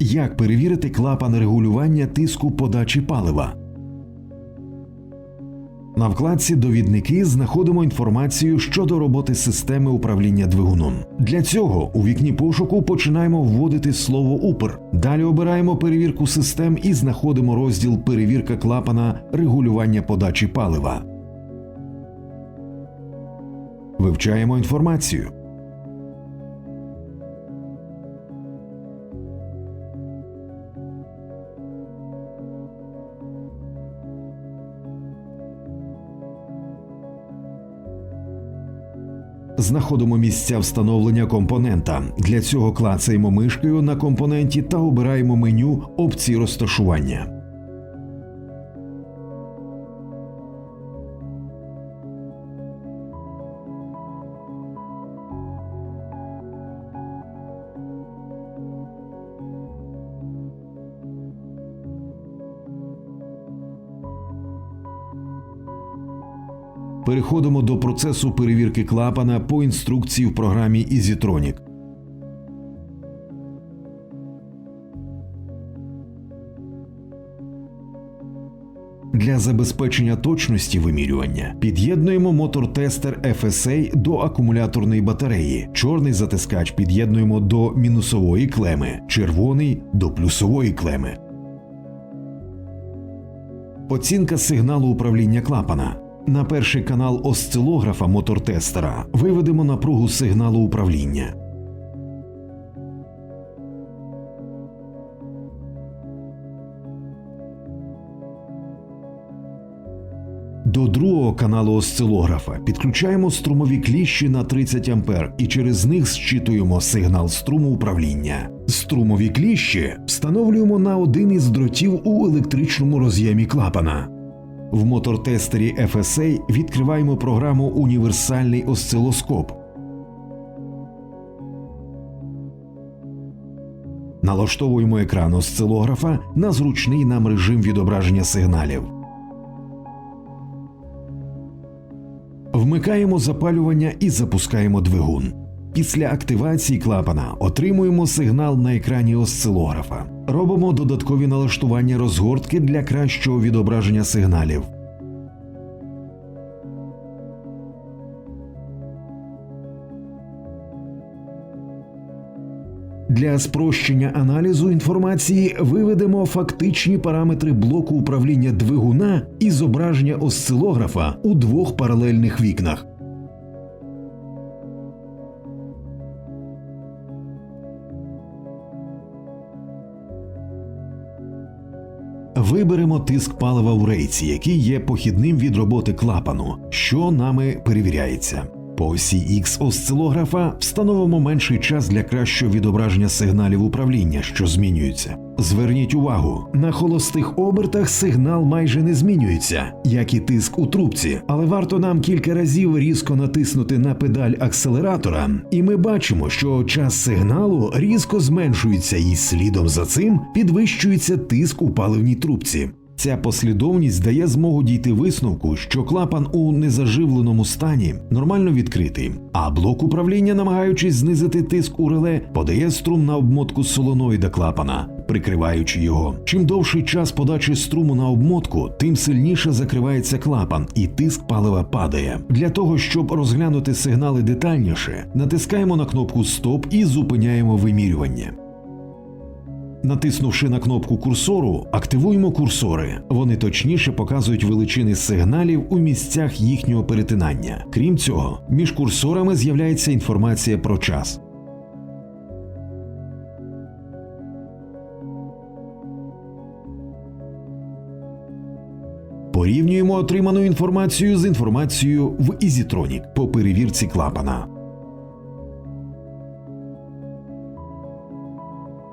Як перевірити клапан регулювання тиску подачі палива? На вкладці Довідники знаходимо інформацію щодо роботи системи управління двигуном. Для цього у вікні пошуку починаємо вводити слово УПР. Далі обираємо перевірку систем і знаходимо розділ Перевірка клапана регулювання подачі палива. Вивчаємо інформацію. Знаходимо місця встановлення компонента. Для цього клацаємо мишкою на компоненті та обираємо меню опції розташування. Переходимо до процесу перевірки клапана по інструкції в програмі EasyTronic. Для забезпечення точності вимірювання під'єднуємо мотор-тестер FSA до акумуляторної батареї. Чорний затискач під'єднуємо до мінусової клеми, червоний до плюсової клеми. Оцінка сигналу управління клапана. На перший канал осцилографа мотортестера виведемо напругу сигналу управління. До другого каналу осцилографа підключаємо струмові кліщі на 30 А і через них зчитуємо сигнал струму управління. Струмові кліщі встановлюємо на один із дротів у електричному роз'ємі клапана. В мотортестері FSA відкриваємо програму Універсальний осцилоскоп. Налаштовуємо екран осцилографа на зручний нам режим відображення сигналів. Вмикаємо запалювання і запускаємо двигун. Після активації клапана отримуємо сигнал на екрані осцилографа. Робимо додаткові налаштування розгортки для кращого відображення сигналів. Для спрощення аналізу інформації виведемо фактичні параметри блоку управління двигуна і зображення осцилографа у двох паралельних вікнах. Виберемо тиск палива у рейці, який є похідним від роботи клапану, що нами перевіряється. По осі X осцилографа встановимо менший час для кращого відображення сигналів управління, що змінюються. Зверніть увагу, на холостих обертах сигнал майже не змінюється, як і тиск у трубці, але варто нам кілька разів різко натиснути на педаль акселератора, і ми бачимо, що час сигналу різко зменшується, і слідом за цим підвищується тиск у паливній трубці. Ця послідовність дає змогу дійти висновку, що клапан у незаживленому стані нормально відкритий, а блок управління, намагаючись знизити тиск у реле, подає струм на обмотку солоноїда клапана, прикриваючи його. Чим довший час подачі струму на обмотку, тим сильніше закривається клапан, і тиск палива падає. Для того щоб розглянути сигнали детальніше, натискаємо на кнопку Стоп і зупиняємо вимірювання. Натиснувши на кнопку курсору, активуємо курсори. Вони точніше показують величини сигналів у місцях їхнього перетинання. Крім цього, між курсорами з'являється інформація про час. Порівнюємо отриману інформацію з інформацією в EasyTronic по перевірці клапана.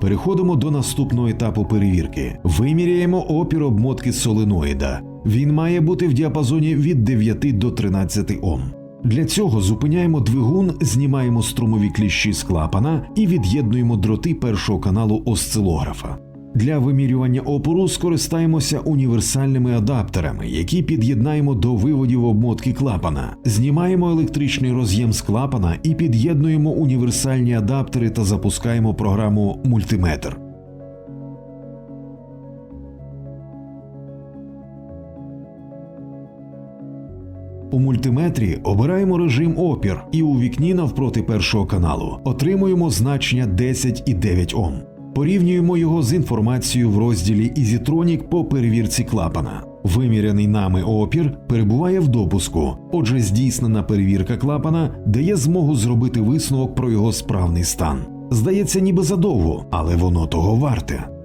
Переходимо до наступного етапу перевірки. Виміряємо опір обмотки соленоїда. Він має бути в діапазоні від 9 до 13 Ом. Для цього зупиняємо двигун, знімаємо струмові кліщі з клапана і від'єднуємо дроти першого каналу осцилографа. Для вимірювання опору скористаємося універсальними адаптерами, які під'єднаємо до виводів обмотки клапана, знімаємо електричний роз'єм з клапана і під'єднуємо універсальні адаптери та запускаємо програму мультиметр. У мультиметрі обираємо режим опір і у вікні навпроти першого каналу отримуємо значення 10,9 Ом. Порівнюємо його з інформацією в розділі «Ізітронік» по перевірці клапана. Виміряний нами опір перебуває в допуску, отже, здійснена перевірка клапана дає змогу зробити висновок про його справний стан. Здається, ніби задовго, але воно того варте.